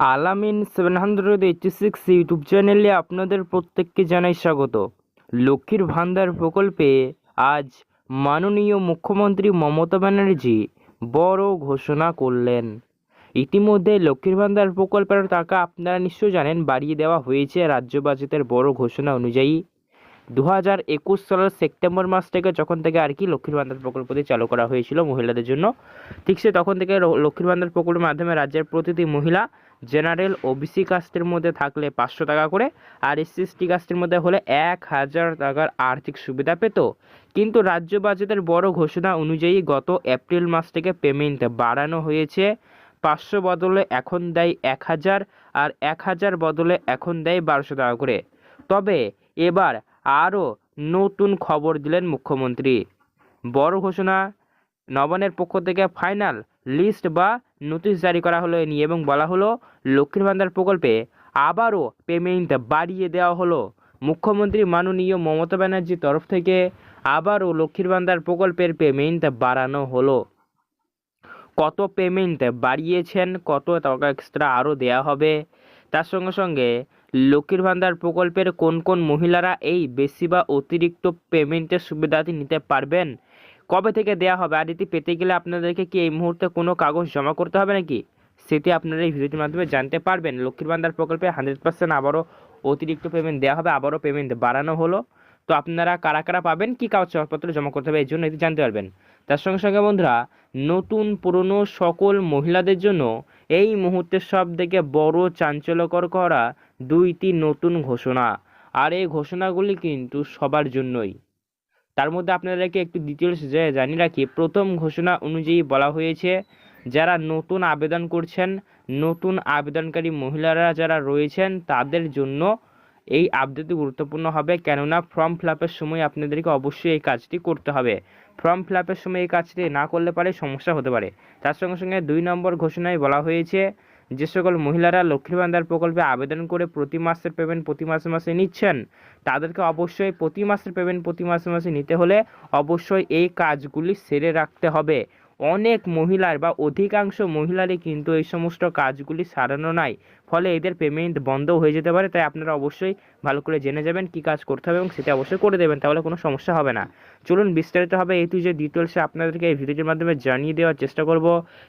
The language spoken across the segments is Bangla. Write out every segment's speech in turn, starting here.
Alamin seven hundred eighty six YouTube চ্যানেলে আপনাদের প্রত্যেককে জানাই স্বাগত। লক্ষ্মীর ভান্ডার প্রকল্পে আজ মাননীয় মুখ্যমন্ত্রী মমতা ব্যানার্জি বড় ঘোষণা করলেন। ইতিমধ্যে লক্ষ্মীর ভান্ডার প্রকল্পের টাকা আপনারা নিশ্চয়ই জানেন, বাড়িয়ে দেওয়া হয়েছে রাজ্য বাজেটের বড় ঘোষণা অনুযায়ী। দু হাজার একুশ সালের সেপ্টেম্বর মাস থেকে যখন থেকে আর কি লক্ষ্মীর ভান্ডার প্রকল্পটি চালু করা হয়েছিল মহিলাদের জন্য, ঠিক সে তখন থেকে লক্ষ্মীর ভান্ডার প্রকল্পের মাধ্যমে রাজ্যের প্রতিটি মহিলা জেনারেল ওবিসি কাস্টের মধ্যে থাকলে পাঁচশো টাকা করে, আর এসসি এসটি কাস্টের মধ্যে হলে এক হাজার টাকার আর্থিক সুবিধা পেত। কিন্তু রাজ্য বাজেটের বড় ঘোষণা অনুযায়ী গত এপ্রিল মাস থেকে পেমেন্ট বাড়ানো হয়েছে। পাঁচশো বদলে এখন দেয় এক হাজার, আর এক হাজার বদলে এখন দেয় বারোশো টাকা করে। তবে এবার আরও নতুন খবর দিলেন মুখ্যমন্ত্রী। বড় ঘোষণা, নবান্নের পক্ষ থেকে ফাইনাল লিস্ট বা নোটিশ জারি করা হলো এ নিয়ে এবং বলা হলো লক্ষ্মীর ভান্ডার প্রকল্পে আবারও পেমেন্ট বাড়িয়ে দেওয়া হলো। মুখ্যমন্ত্রী মাননীয় মমতা ব্যানার্জির তরফ থেকে আবারও লক্ষ্মীর ভান্ডার প্রকল্পের পেমেন্ট বাড়ানো হলো। কত পেমেন্ট বাড়িয়েছেন, কত টাকা এক্সট্রা আরও দেওয়া হবে, তার সঙ্গে সঙ্গে লক্ষ্মীর ভান্ডার প্রকল্পের কোন কোন মহিলারা এই বেশি বা অতিরিক্ত পেমেন্টের সুবিধাটি নিতে পারবেন? কবে থেকে দেওয়া হবে? আর এটি পেতে গেলে আপনাদেরকে কি এই মুহূর্তে কোনো কাগজ জমা করতে হবে নাকি? সেটি আপনারা এই ভিডিওটির মাধ্যমে জানতে পারবেন। লক্ষ্মীর ভান্ডার প্রকল্পে হান্ড্রেড পার্সেন্ট আবারও অতিরিক্ত পেমেন্ট দেওয়া হবে, আবারও পেমেন্ট বাড়ানো হলো। তো আপনারা কারা কারা পাবেন? কী কাগজপত্র জমা করতে হবে? এই জন্য এটি জানতে পারবেন। তার সঙ্গে সঙ্গে বন্ধুরা, নতুন, পুরনো সকল মহিলাদের জন্য এই মুহূর্তে সব থেকে বড় চাঞ্চল্যকর করা দুইটি নতুন ঘোষণা, আর এই ঘোষণাগুলি কিন্তু সবার জন্যই। তার মধ্যে আপনাদেরকে একটু ডিটেলস জানিয়ে রাখি, প্রথম ঘোষণা অনুযায়ী বলা হয়েছে, যারা নতুন আবেদন করছেন, নতুন আবেদনকারী মহিলারা যারা রয়েছেন, তাদের জন্য এই আপডেটটি গুরুত্বপূর্ণ হবে। কেননা ফর্ম ফিল আপের সময় আপনাদেরকে অবশ্যই এই কাজটি করতে হবে। ফর্ম ফিল আপের সময় এই কাজটি না করলে পারে, সমস্যা হতে পারে। তার সঙ্গে সঙ্গে দুই নম্বর ঘোষণায় বলা হয়েছে যে সকল মহিলারা লক্ষ্মীর ভান্ডার প্রকল্পে আবেদন করে প্রতি মাসের পেমেন্ট প্রতি মাসে মাসে নিচ্ছেন, তাদেরকে অবশ্যই প্রতি মাসের পেমেন্ট প্রতি মাসে মাসে নিতে হলে অবশ্যই এই কাজগুলি সেরে রাখতে হবে। অনেক মহিলার বা অধিকাংশ মহিলারই কিন্তু এই সমস্ত কাজগুলি সারানো নাই, ফলে এদের পেমেন্ট বন্ধ হয়ে যেতে পারে, তাই আপনারা অবশ্যই ভালো করে জেনে যাবেন কী কাজ করতে হবে এবং সেটা অবশ্যই করে দেবেন, তাহলে কোনো সমস্যা হবে না। চলুন বিস্তারিতভাবে এই টু যে ডিটেলসে আপনাদেরকে এই ভিডিওটির মাধ্যমে জানিয়ে দেওয়ার চেষ্টা করব।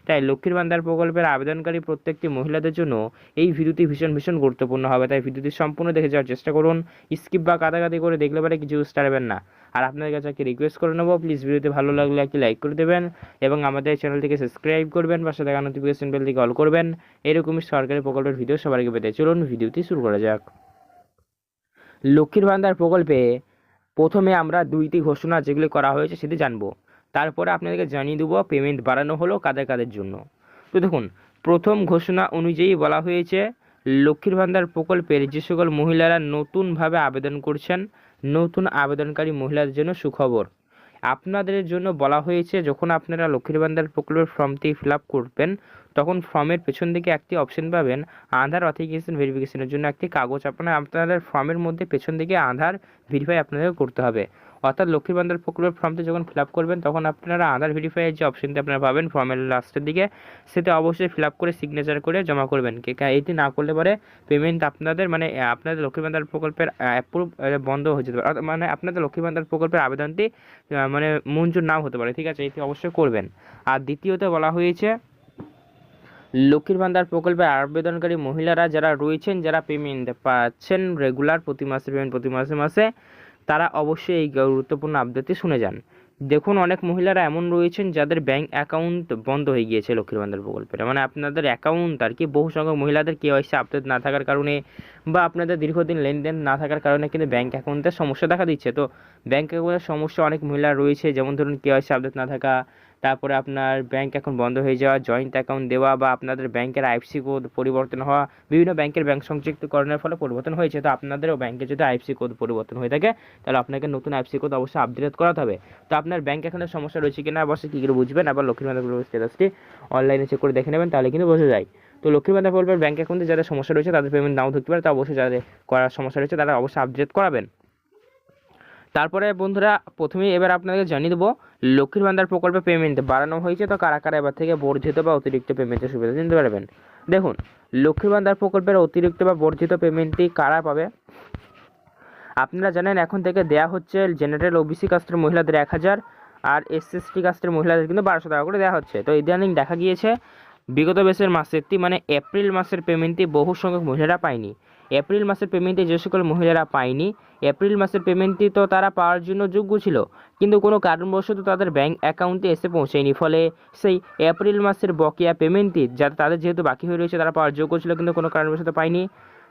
তাই লক্ষ্মীর ভান্ডার প্রকল্পের আবেদনকারী প্রত্যেকটি মহিলাদের জন্য এই ভিডিওটি ভীষণ ভীষণ গুরুত্বপূর্ণ হবে। তাই ভিডিওটি সম্পূর্ণ দেখে যাওয়ার চেষ্টা করুন। স্কিপ বা কাদাকাদি করে দেখলে পারে কিছু বুঝতে পারবেন না। আর আপনাদের কাছে একটি রিকোয়েস্ট করে নেব প্লিজ ভিডিওতে ভালো লাগলে একটি লাইক করে দেবেন এবং আমাদের চ্যানেলটিকে সাবস্ক্রাইব করবেন, পাশে থাকা নোটিফিকেশন বেলটিকে অল করবেন। এরকমই সরকারি প্রকল্পের ভিডিও আগে পেতে চলুন, ভিডিওটি শুরু করা যাক। লক্ষ্মীর ভান্ডার প্রকল্পে প্রথমে আমরা দুইটি ঘোষণা যেগুলি করা হয়েছে সেটি জানব। তারপরে আপনাদেরকে জানিয়ে দেবো পেমেন্ট বাড়ানো হলো কাদের কাদের জন্য। তো দেখুন, প্রথম ঘোষণা অনুযায়ী বলা হয়েছে, লক্ষ্মীর ভান্ডার প্রকল্পের যে সকল মহিলারা নতুনভাবে আবেদন করছেন, নতুন আবেদনকারী মহিলাদের জন্য সুখবর। আপনাদের জন্য বলা হয়েছে, যখন আপনারা লক্ষ্মীর ভান্ডার প্রকল্পের ফর্মটি ফিল আপ করবেন, তখন ফর্মের পেছন দিকে একটি অপশন পাবেন, আধার অথেন্টিকেশন ভেরিফিকেশনের জন্য একটি কাগজ। আপনার, আপনাদের ফর্মের মধ্যে পেছন দিকে আধার ভেরিফাই আপনাদের করতে হবে। অর্থাৎ লক্ষ্মীর ভান্ডার প্রকল্পের ফর্মটি যখন ফিল করবেন, তখন আপনারা আধার ভেরিফাইয়ের যে অপশনটি আপনারা পাবেন ফর্মের লাস্টের দিকে, সেটা অবশ্যই ফিল করে সিগনেচার করে জমা করবেন। এটি না করলে পরে পেমেন্ট আপনাদের মানে আপনাদের লক্ষ্মীর ভান্ডার প্রকল্পের অ্যাপ্রুভ বন্ধ হয়ে যেতে পারে। মানে আপনাদের লক্ষ্মীর ভান্ডার প্রকল্পের আবেদনটি মানে মঞ্জুর নাও হতে পারে। ঠিক আছে, এটি অবশ্যই করবেন। আর দ্বিতীয়ত বলা হয়েছে, লক্ষ্মীর ভান্ডার প্রকল্পে আবেদনকারী মহিলারা যারা রয়েছেন, যারা পেমেন্ট পাচ্ছেন রেগুলার প্রতি মাসে পেমেন্ট প্রতি মাসে মাসে তারা অবশ্যই এই গুরুত্বপূর্ণ আপডেটটি শুনে যান। দেখুন, অনেক মহিলারা এমন রয়েছেন যাদের ব্যাংক অ্যাকাউন্ট বন্ধ হয়ে গিয়েছে লক্ষ্মীর ভান্ডার প্রকল্পের মানে আপনাদের অ্যাকাউন্ট আর কি, বহু সংখ্যক মহিলাদের কেওয়াইসি আপডেট না থাকার কারণে বা আপনাদের দীর্ঘদিন লেনদেন না থাকার কারণে কিন্তু ব্যাংক অ্যাকাউন্টের সমস্যা দেখা দিচ্ছে। তো ব্যাংক অ্যাকাউন্টের সমস্যা অনেক মহিলা রয়েছে, যেমন ধরুন কেওয়াইসি আপডেট না থাকা তারপরে আপনার ব্যাংক অ্যাকাউন্ট বন্ধ হয়ে যাওয়া জয়েন্ট অ্যাকাউন্ট দেওয়া বা আপনাদের ব্যাংকের আইএফসি কোড পরিবর্তন হওয়া, বিভিন্ন ব্যাংকের ব্যাংক সংযুক্তকরণের ফলে পরিবর্তন হয়েছে। তো আপনাদেরও ব্যাংকে যদি আইএফসি কোড পরিবর্তন হয়ে থাকে, তাহলে আপনাকে নতুন আইএফসি কোড অবশ্যই আপডেট করাতে হবে। তো আপনার ব্যাংক অ্যাকাউন্টের সমস্যা রয়েছে কিনা, অবশ্যই কী করে বুঝবেন? আবার ভান্ডার প্রকল্পের স্ট্যাটাসটি অনলাইনে চেক করে দেখে নেবেন, তাহলে কিন্তু বোঝা যায়। তো ভান্ডার প্রকল্পের ব্যাংক অ্যাকাউন্টে যাদের সমস্যা রয়েছে, তাদের পেমেন্ট নাও থাকতে পারে। তো অবশ্যই যাদের করার সমস্যা রয়েছে, তারা অবশ্যই আপডেট করাবেন। তারপরে বন্ধুরা, প্রথমেই এবার আপনাদের জানিয়ে দেবো, লক্ষ্মীর ভান্ডার প্রকল্পে পেমেন্ট বাড়ানো হয়েছে তো কারা কারা এবার থেকে বর্ধিত বা অতিরিক্ত পেমেন্টের সুবিধা নিতে পারবেন? দেখুন, লক্ষ্মীর ভান্ডার প্রকল্পের অতিরিক্ত বা বর্ধিত পেমেন্টটি কারা পাবে? আপনারা জানেন, এখন থেকে দেয়া হচ্ছে জেনারেল ওবিসি কাস্টের মহিলাদের এক হাজার আর এসএসটি কাস্টের মহিলাদের কিন্তু বারোশো টাকা করে দেওয়া হচ্ছে। তো ইদানিং দেখা গিয়েছে, বিগত বেসের মাসেরটি মানে এপ্রিল মাসের পেমেন্টটি বহু সংখ্যক মহিলারা পায়নি। এপ্রিল মাসের পেমেন্টে যে সকল মহিলারা পায়নি, এপ্রিল মাসের পেমেন্টটি তো তারা পাওয়ার জন্য যোগ্য ছিল, কিন্তু কোনো কারণবশত তাদের ব্যাংক অ্যাকাউন্টে এসে পৌঁছেনি। ফলে সেই এপ্রিল মাসের বকেয়া পেমেন্টটি যাতে তাদের যেহেতু বাকি হয়ে রয়েছে, তারা পাওয়ার যোগ্য ছিল, কিন্তু কোনো কারণবশত পায়নি।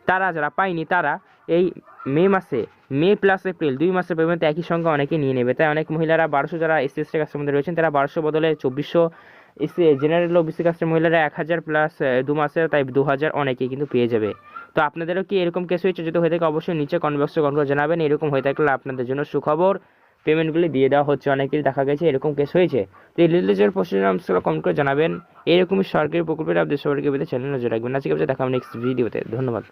তারা যারা পায়নি, তারা এই মে মাসে, মে প্লাস এপ্রিল দুই মাসের পেমেন্ট একই সঙ্গে অনেকে নিয়ে নেবে। তাই অনেক মহিলারা বারোশো যারা এস সি এস কাস্টের মধ্যে রয়েছেন, তারা বারোশো বদলে চব্বিশশো এসি জেনারেল ওবিসি কাস্টের মহিলারা এক হাজার প্লাস দু মাসে তাই দু হাজার অনেকেই কিন্তু পেয়ে যাবে। তো আপনাদেরও কি এরকম কেস হয়েছে? যদি হয়ে থাকে, অবশ্যই নিচে কমেন্ট বক্সে কমেন্ট করে জানাবেন। এরকম হয়ে থাকলে আপনাদের জন্য সুখবর। পেমেন্টগুলি দিয়ে দেওয়া হচ্ছে। অনেকেরই দেখা গেছে এরকম কেস হয়েছে। তো এই প্রশ্নের কমেন্ট করে জানাবেন, এরকমই সরকারি প্রকল্পের আপনাদের সবাইকে পেতে চ্যানেল নজর রাখবেন। আজকে দেখা হবে নেক্সট ভিডিওতে ধন্যবাদ।